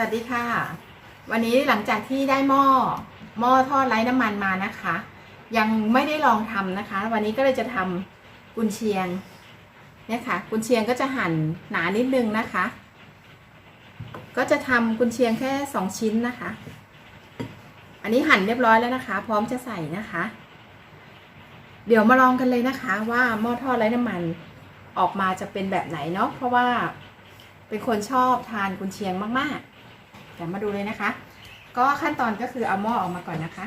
วัสดีค่ะ วันนี้หลังจากที่ได้หม้อหม้อทอดไร้น้ำมันมานะคะ ยังไม่ได้ลองทำนะคะ วันนี้ก็เลยจะทำกุนเชียงเนี่ยค่ะ กุนเชียงก็จะหั่นหนานิดนึงนะคะ ก็จะทำกุนเชียงแค่สองชิ้นนะคะ อันนี้หั่นเรียบร้อยแล้วนะคะ พร้อมจะใส่นะคะ เดี๋ยวมาลองกันเลยนะคะ ว่าหม้อทอดไร้น้ำมันออกมาจะเป็นแบบไหนเนาะเพราะว่าเป็นคนชอบทานกุนเชียงมากๆ ดี๋ยวมาดูเลยนะคะ ก็ขั้นตอนก็คือเอาหม้อออกมาก่อนนะคะ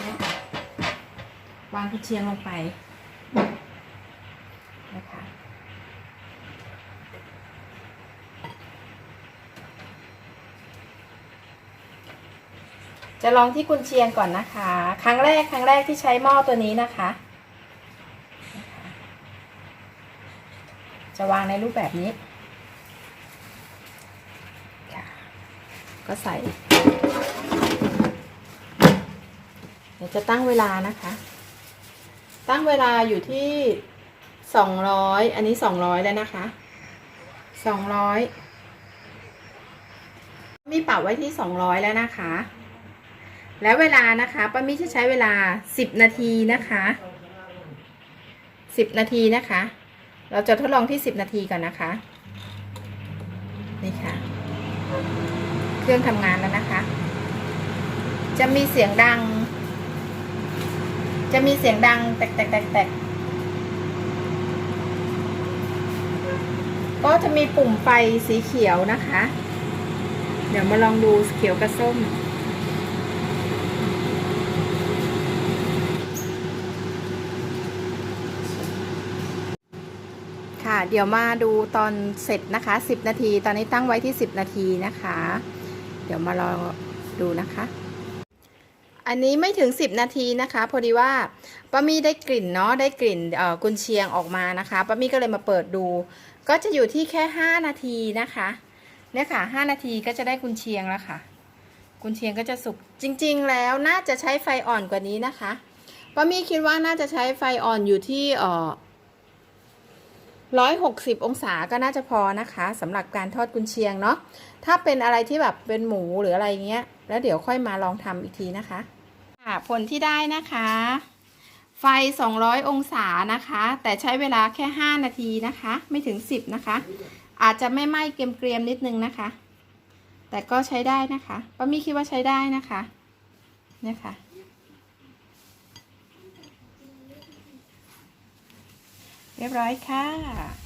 เนี่ยค่ะวางกุเชียงลงไปนะคะจะลองที่กุนเชียงก่อนนะคะ ครั้งแรกครั้งแรกที่ใช้หม้อตัวนี้นะคะ จะวางในรูปแบบนี้ค่ะ ก็ใส่ เดี๋ยวจะตั้งเวลานะคะ ตั้งเวลาอยู่ที่สองร้อยอันนี้สองร้อยแล้วนะคะสองร้อยมีปรับไว้ที่สองร้อยแล้วนะคะ แล้วเวลานะคะป้ามิจะใช้เวลาสิบนาทีนะคะสิบนาทีนะคะ เราจะทดลองที่สิบนาทีก่อนนะคะ นี่ค่ะ เครื่องทำงานแล้วนะคะ จะมีเสียงดัง จะมีเสียงดังแตกแตกแตกแตกก็จะมีปุ่มไฟสีเขียวนะคะ เดี๋ยวมาลองดูเขียวกับส้ม ค่ะ เดี๋ยวมาดูตอนเสร็จนะคะ 10 นาที ตอนนี้ตั้งไว้ที่ 10 นาทีนะคะ เดี๋ยวมารอดูนะคะ อันนี้ไม่ถึง 10 นาทีนะคะ พอดีว่าป้ามี่ได้กลิ่นเนาะได้กลิ่นกุนเชียงออกมานะคะป้ามี่ก็เลยมาเปิดดู ก็จะอยู่ที่แค่ 5 นาทีนะคะเนี่ยค่ะ 5 นาทีก็จะได้กุนเชียงแล้วค่ะ กุนเชียงก็จะสุกจริง ๆ แล้วน่าจะใช้ไฟอ่อนกว่านี้นะคะป้ามี่คิดว่าน่าจะใช้ไฟอ่อนอยู่ที่เอ่อ ร้อยหกสิบองศาก็น่าจะพอนะคะสำหรับการทอดกุนเชียงเนาะถ้าเป็นอะไรที่แบบเป็นหมูหรืออะไรเงี้ย แล้วเดี๋ยวค่อยมาลองทำอีกทีนะคะค่ะผลที่ได้นะคะ ไฟ 200 องศานะคะ แต่ใช้เวลาแค่ 5 นาทีนะคะ ไม่ถึง 10 นะคะ อาจจะไม่ไหม้เกรียมๆนิดนึงนะคะ แต่ก็ใช้ได้นะคะป้ามี่คิดว่าใช้ได้นะคะเนี่ยค่ะ เรียบร้อยค่ะ